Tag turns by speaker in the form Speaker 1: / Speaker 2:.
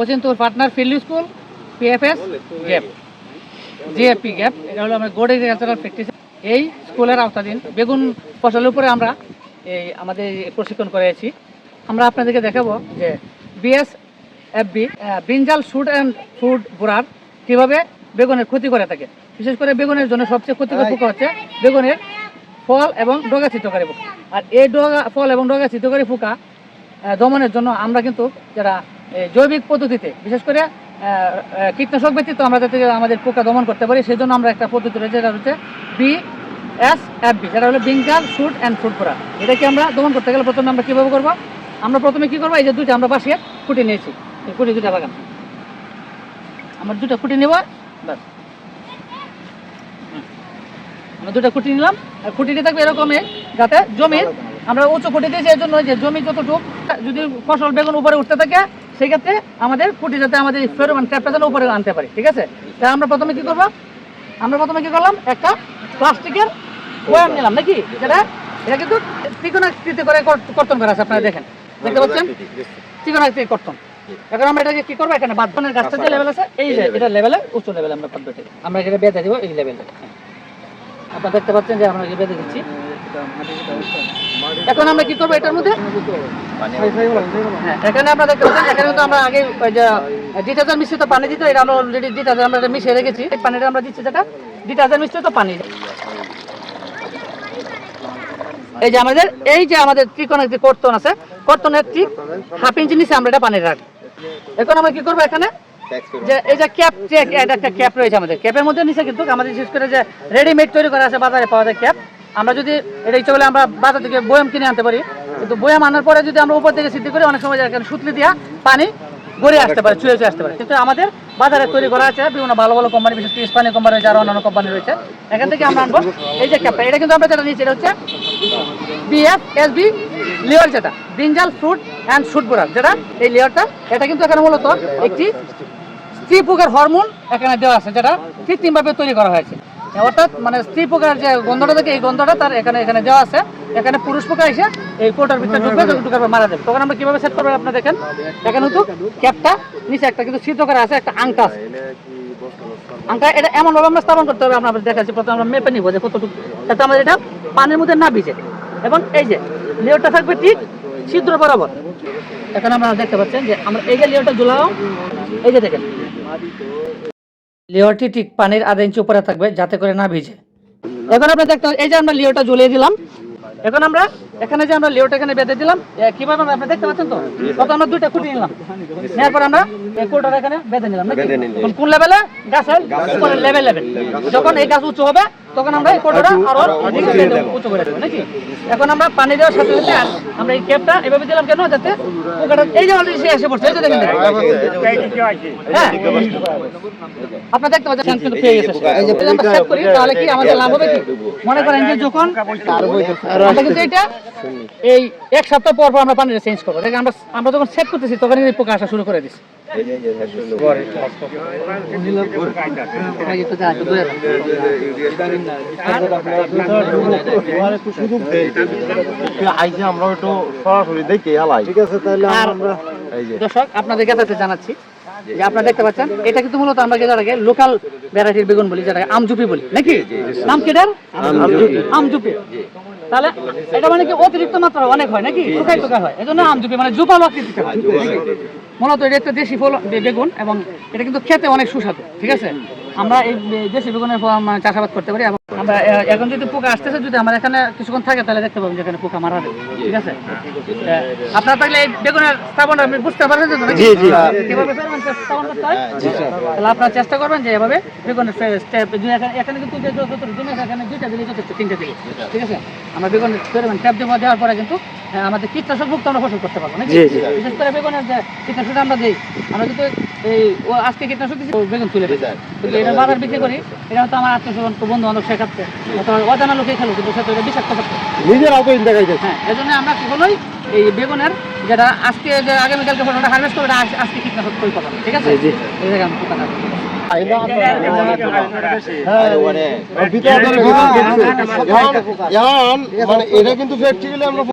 Speaker 1: ওচিন্তুর partner field school PFS gap GFP gap এটা হলো আমার গোড এগ্রিকালচারাল প্র্যাকটিস এই স্কুলের আওতাধীন বেগুন ফসলের উপরে আমরা এই আমাদের প্রশিক্ষণ করেছি। আমরা আপনাদেরকে দেখাবো যে BS FB brinjal shoot and food borer কীভাবে বেগুনের ক্ষতি করে থাকে। বিশেষ করে বেগুনের জন্য সবচেয়ে ক্ষতিকর পোকা হচ্ছে বেগুনের ফল এবং ডগা চিত্রকারী পোকা। আর এই ডগা ফল এবং ডগা চিত্রকারী পোকা দমনের জন্য আমরা কিন্তু যারা জৈবিক পদ্ধতিতে, বিশেষ করে কীটনাশক ব্যতীত আমরা যাতে আমাদের পোকা দমন করতে পারি, সেই জন্য আমরা একটা পদ্ধতি রয়েছে, যেটা হচ্ছে বি এস এফ বি যেটা হলো বিঙ্কাল শুট অ্যান্ড ফুড পোড়া এটাকে আমরা দমন করতে গেলে প্রথমে আমরা কীভাবে করব? আমরা প্রথমে কী করব? এই যে দুইটা আমরা বাসিয়ে খুঁটে নিয়েছি খুঁটি দুটা বাগান। আমরা দুটা খুঁটি নেব, ব্যাস। আমরা দুটা খুঁটি নিলাম, আর খুঁটিটি থাকবে এরকমই, যাতে জমির আমরা উঁচু খুঁটি দিয়েছি, এই জন্য যে জমি যতটুকু, যদি ফসল, বেগুন উপরে উঠতে থাকে সেই ক্ষেত্রে আমাদের খুঁটি যাতে আমাদের ফেরোমান ট্যাপটা যেন উপরে আনতে পারি ঠিক আছে? তাই আমরা প্রথমে কি করব? আমরা প্রথমে কি করলাম? একটা প্লাস্টিকের বয়াম নিলাম নাকি? যেটা এটা কিন্তু ত্রিকোণাকৃতি করে কর্তন করা আছে আপনারা দেখেন। দেখতে পাচ্ছেন? ত্রিকোণাকৃতি কর্তন। এখন আমরা এটাকে কি করব? এখানে বাঁধনের গাছটা যে লেভেল আছে এই যে এটা লেভেলে উচ্চ লেভেলে আমরা বাঁধবো আমরা এখানে বেঁধে দিব এই লেভেলে আপনারা দেখতে পাচ্ছেন যে আমরা বেঁধে দিচ্ছি এখন আমরা কি করব এটার মধ্যে? হ্যাঁ, এখানে আমরা দেখতে পাচ্ছেন এখানে কিন্তু আমরা আগে ওই যে ডিটারজেন্ট মিশ্রিত পানি দিত এটা আমরা অলরেডি ডিটারজেন্ট আমরা এটা মিশিয়ে রেখেছি। এই পানিটা আমরা দিচ্ছি যেটা ডিটারজেন্ট মিশ্রিত পানি। এই যে আমাদের এই যে আমাদের ত্রিকোণের যে কর্তন আছে কর্তনের ঠিক হাফ ইঞ্চি নিচে আমরা এটা পানি রাখব। এখন আমরা কি করব এখানে? একটা নিচে আমরা যদি বাজার থেকে বয়াম কিনে আনতে পারি। কিন্তু বয়াম আনার পরে যদি আমরা উপর থেকে সিদ্ধি করি, অনেক সময় সুতলি দিয়া পানি গড়িয়ে আসতে পারে চুয়ে চুয়ে আসতে পারে। কিন্তু আমাদের বাজারে তৈরি করা আছে বিভিন্ন ভালো ভালো কোম্পানি বিশেষ করে স্পানীয় কোম্পানি রয়েছে, আর অন্যান্য কোম্পানি রয়েছে। এখান থেকে আমরা আনব এই যে ক্যাপটা। এটা কিন্তু আমরা যেটা এটা হচ্ছে বিএফ এসবি লেয়ার যেটা। Brinjal fruit and shoot borer যেটা। এই লেয়ারটা এটা কিন্তু এখানে মূলত একটি স্ত্রী পোকার হরমোন এখানে দেওয়া আছে যেটা কৃত্রিমভাবে তৈরি করা হয়েছে। অর্থাৎ মানে স্ত্রী পোকার যে গন্ধটা থাকে এই গন্ধটা তার এখানে এখানে দেওয়া আছে। এখানে পুরুষ পোকা এসে এই কোটার ভিতরে ঢুকবে ঢুকার পর মারা যাবে। তখন আমরা কীভাবে সেট করব আপনারা দেখেন। এখানে কিন্তু ক্যাপটা নিচে একটা কিন্তু ছিদ্র করা আছে একটা আংকা আছে আংকা এটা এমন ভাবে আমরা স্থাপন করতে হবে আমরা দেখাচ্ছি। প্রথমে আমরা মেপে নিব যে কতটুকু যাতে আমাদের এটা পানির মধ্যে না ভিজে এবং এই যে লেয়ারটা থাকবে ঠিক ছিদ্র বরাবর। এখন আমরা দেখতে পাচ্ছেন যে আমরা এই যে লেয়ারটা ঝুলাও এই যে দেখেন। লেয়ারটি ঠিক পানির আধা ইঞ্চি উপরে থাকবে যাতে করে না ভিজে। এখন আমরা দেখতে এই যে আমরা লেয়ারটা ঝুলিয়ে দিলাম। এখন আমরা এখানে যে আমরা লেয়ারটা এখানে বেঁধে দিলাম কীভাবে আমরা আপনি দেখতে পাচ্ছেন তো? কত আমরা দুইটা খুঁটি নিলাম। নেওয়ার পর আমরা এই কোটার এখানে বেঁধে নিলাম? কোন লেভেলে গাছের? উপরে লেভেল লেভেল যখন এই গাছ উঁচু হবে তখন আমরা এই কোটাটা আরও উঁচু করে দেবো। নাকি? এখন আমরা পানি দেওয়ার সাথে সাথে আমরা এই ক্যাপটা এভাবে দিলাম কেন? যাতে পোকাটা এই যে অলরেডি সে এসে পড়ছে এই যে দেখেন হ্যাঁ। আপনার দেখতে পাচ্ছেন কিন্তু পেয়ে গেছে। এই যে আমরা সেট করি তাহলে কি আমাদের লাভ হবে কি? মনে করেন যে যখন আমরা কিন্তু এটা এই এক সপ্তাহ পর পর আমরা পানিটা চেঞ্জ করব। দেখেন আমরা আমরা যখন সেট করতেছি তখন এই পোকা আসা শুরু করে দিচ্ছি
Speaker 2: আমরা একটু সরাসরি দেখি হালাই ঠিক আছে তাহলে
Speaker 1: আর দর্শক আপনাদের কাছে জানাচ্ছি যে আপনারা দেখতে পাচ্ছেন এটা কিন্তু মূলত আমরা যেটাকে লোকাল ভ্যারাইটির বেগুন বলি যেটাকে আমজুপি বলি নাকি? নাম কি এটার? আমজুপি। তাহলে এটা মানে কি অতিরিক্ত মাত্রা অনেক হয় নাকি? টোকাই টোকা হয়। এজন্য আমজুপি মানে জুপালো আকৃতিতে হয় মূলত এটা একটা দেশি ফল বেগুন এবং এটা কিন্তু খেতে অনেক সুস্বাদু, ঠিক আছে? আমরা এই দেশি বেগুনের চাষাবাদ করতে পারি আমরা এখন যদি পোকা আসতেছে যদি আমার এখানে কিছুক্ষণ থাকে তাহলে দেখতে পাবেন যে এখানে পোকা মারা যাবে ঠিক আছে? আপনারা তাহলে এই বেগুনের স্থাপন আপনি বুঝতে পারবেন তো নাকি? কীভাবে ফেরোমন স্থাপন করতে হয়? তাহলে আপনারা চেষ্টা করবেন যে এভাবে বেগুনের স্টেপ এখানে কিন্তু যে যত জমি এখানে দুইটা দিলে যথেষ্ট তিনটা দিলে ঠিক আছে? আমরা বেগুনের ফেরোমন ট্যাপ দেওয়া দেওয়ার পরে কিন্তু আমাদের কীটনাশক মুক্ত আমরা ফসল করতে পারব নাকি? বিশেষ করে বেগুনের যে কীটনাশক আমরা দিই আমরা কিন্তু এই ও আজকে কীটনাশক দিচ্ছি বেগুন তুলে এটা বাজার বিক্রি করি এটা হয়তো আমার আত্মীয় স্বজন বন্ধু বান্ধব অজানা লোকে খেলো কিন্তু এটা বিষাক্ত হ্যাঁ এজন্য আমরা কখনোই এই বেগুনের যেটা আজকে যে আগামীকালকে ফসলটা হারভেস্ট করব এটা আজ- আজকে কীটনাশক করব ঠিক আছে এই জায়গায় আমি।
Speaker 2: হ্যাঁ মানে এটা কিন্তু আমরা